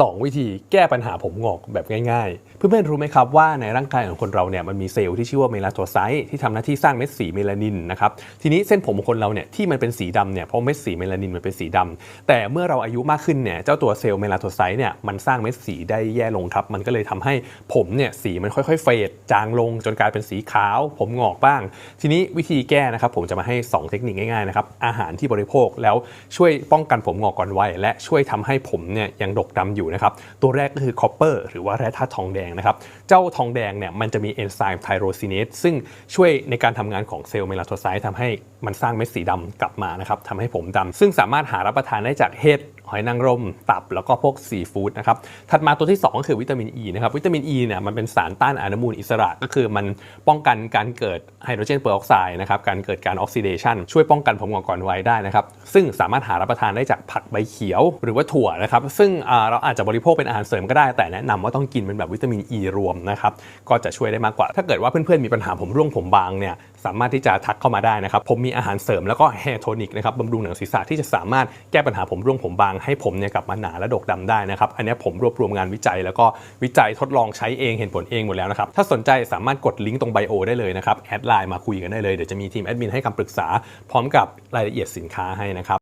2 วิธีแก้ปัญหาผมงอกแบบง่ายๆ เพื่อนๆรู้ไหมครับว่าในร่างกายของคนเราเนี่ยมันมีเซลล์ที่ชื่อว่าเมลาโทไซต์ที่ทำหน้าที่สร้างเม็ดสีเมลานินนะครับทีนี้เส้นผมของคนเราเนี่ยที่มันเป็นสีดำเนี่ยเพราะเม็ดสีเมลานินมันเป็นสีดำแต่เมื่อเราอายุมากขึ้นเนี่ยเจ้าตัวเซลล์เมลาโทไซต์เนี่ยมันสร้างเม็ดสีได้แย่ลงครับ มันก็เลยทำให้ผมเนี่ยสีมันค่อยๆเฟดจางลงจนกลายเป็นสีขาว ผมงอกบ้าง ทีนี้วิธีแก้นะครับผมจะมาให้ 2 เทคนิคง่ายๆนะครับอาหารที่บริโภคแล้วช่วยป้องกันผมงอกก่อนวัยและช่วยทำให้ผมเนี่ยยังดกดำอยู่นะครับตัวแรกก็คือคอปเปอร์หรือว่าแร่ธาตุทองแดงนะครับเจ้าทองแดงเนี่ยมันจะมีเอนไซม์ไทโรซินเนสซึ่งช่วยในการทำงานของเซลล์เมลาโทไซต์ทำให้มันสร้างเม็ดสีดำกลับมานะครับทำให้ผมดำซึ่งสามารถหารับประทานได้จากเห็ด หอยนางรม ตับแล้วก็พวกซีฟู้ดนะครับ ถัดมาตัวที่ 2 ก็คือวิตามินอ e ีนะครับ วิตามินอ e ีเนี่ยมันเป็นสารต้านอนุมูลอิสระ ก็คือมันป้องกันการเกิดไฮโดรเจนเปอร์ออกไซด์นะครับ การเกิดการออกซิเดชันช่วยป้องกันผมงอกก่อนวัยได้นะครับ ซึ่งสามารถหารับประทานได้จากผักใบเขียว หรือว่าถั่วนะครับ ซึ่งเราอาจจะบริโภคเป็นอาหารเสริมก็ได้ แต่แนะนำว่าต้องกินเป็นแบบวิตามินอ e ีรวมนะครับ ก็จะช่วยได้มากกว่า ถ้าเกิดว่าเพื่อนๆมีปัญหาผมร่วงผมบางเนี่ย สามารถที่จะทักเข้ามาได้นะครับ ผมมีอาหารเสริมแล้วก็แฮร์โทนิกนะครับบำรุงหนังศีรษะที่จะสามารถแก้ปัญหาผมร่วงผมบางให้ผมเนี่ยกลับมาหนาและดกดำได้นะครับ อันนี้ผมรวบรวมงานวิจัย แล้วก็วิจัยทดลองใช้เองเห็นผลเองหมดแล้วนะครับ ถ้าสนใจสามารถกดลิงก์ตรงไบโอได้เลยนะครับแอดไลน์มาคุยกันได้เลยเดี๋ยวจะมีทีมแอดมินให้คำปรึกษาพร้อมกับรายละเอียดสินค้าให้นะครับ